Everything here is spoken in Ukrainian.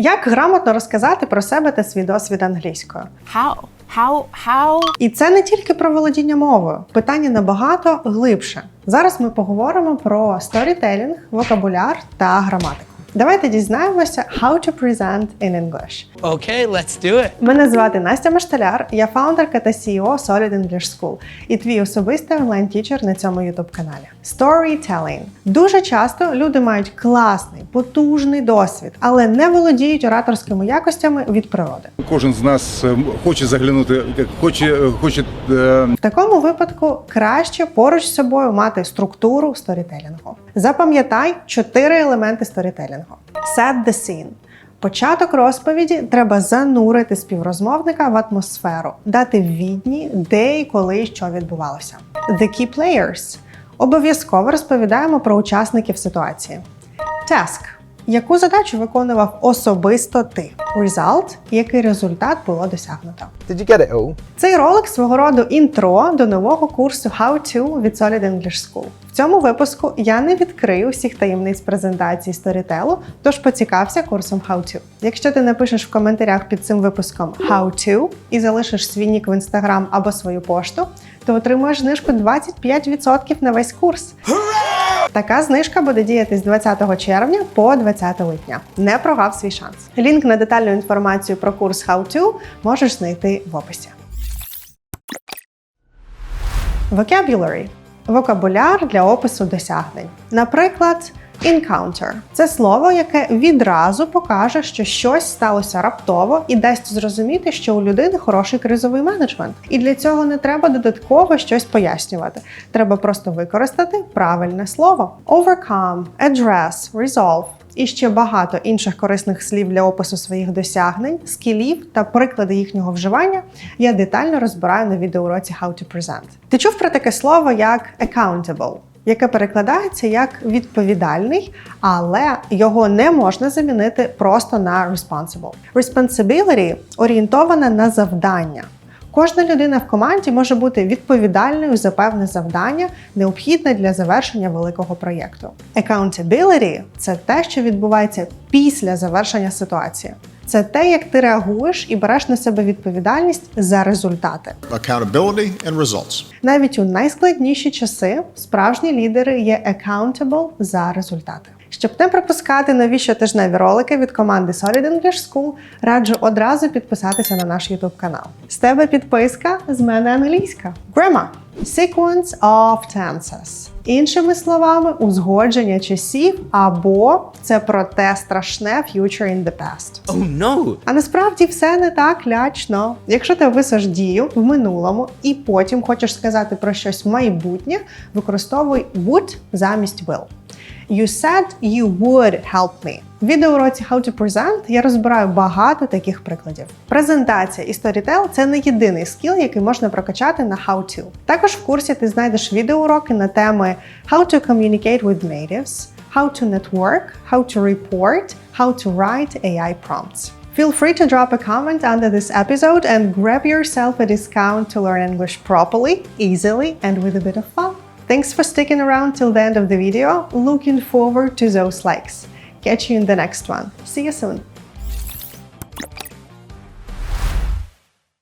Як грамотно розказати про себе та свій досвід англійською? How? How? How? І це не тільки про володіння мовою. Питання набагато глибше. Зараз ми поговоримо про сторітелінг, вокабуляр та граматику. Давайте дізнаємося how to present in English. Okay, let's do it. Мене звати Настя Машталяр, я фаундерка та CEO Solid English School і твій особистий онлайн-тічер на цьому youtube каналі. Storytelling. Дуже часто люди мають класний, потужний досвід, але не володіють ораторськими якостями від природи. Кожен з нас е, хоче заглянути, як хоче, е, хоче е, В такому випадку краще поруч з собою мати структуру сторітелінгу. Запам'ятай чотири елементи сторітелінгу: Set the scene. Початок розповіді треба занурити співрозмовника в атмосферу, дати відні, де і коли і що відбувалося. The key players. Обов'язково розповідаємо про учасників ситуації. Task. Яку задачу виконував особисто ти? Result. Який результат було досягнуто? Did you get it all? Цей ролик свого роду інтро до нового курсу How to від Solid English School. В цьому випуску я не відкрию всіх таємниць презентації сторітелу, тож поцікався курсом How to. Якщо ти напишеш в коментарях під цим випуском How to і залишиш свій нік в інстаграм або свою пошту, то отримуєш знижку 25% на весь курс. Така знижка буде діяти з 20 червня по 20 липня. Не прогав свій шанс. Лінк на детальну інформацію про курс How to можеш знайти в описі. Vocabulary – вокабуляр для опису досягнень. Наприклад, encounter – це слово, яке відразу покаже, що щось сталося раптово і дасть зрозуміти, що у людини хороший кризовий менеджмент. І для цього не треба додатково щось пояснювати. Треба просто використати правильне слово. Overcome, address, resolve і ще багато інших корисних слів для опису своїх досягнень, скілів та приклади їхнього вживання я детально розбираю на відеоуроці How to Present. Ти чув про таке слово як accountable? Яке перекладається як відповідальний, але його не можна замінити просто на responsible. Responsibility орієнтована на завдання. Кожна людина в команді може бути відповідальною за певне завдання, необхідне для завершення великого проєкту. Accountability – це те, що відбувається після завершення ситуації. Це те, як ти реагуєш і береш на себе відповідальність за результати. accountability and results. Навіть у найскладніші часи справжні лідери є accountable за результати. Щоб не пропускати нові щотижневі ролики від команди Solid English School, раджу одразу підписатися на наш YouTube канал. З тебе підписка, з мене англійська. Grammar – sequence of tenses. Іншими словами, узгодження часів або це про те страшне future in the past. Oh no. А насправді все не так лячно. Якщо ти описуєш дію в минулому і потім хочеш сказати про щось майбутнє, використовуй would замість will. You said you would help me. В відеоуроці How to Present я розбираю багато таких прикладів. Презентація і сторітел це не єдиний скіл, який можна прокачати на How to. Також в курсі ти знайдеш відеоуроки на теми How to communicate with natives, How to network, How to report, How to write AI prompts. Feel free to drop a comment under this episode and grab yourself a discount to learn English properly, easily, and with a bit of fun. Thanks for sticking around till the end of the video. Looking forward to those likes. Catch you in the next one. See you soon.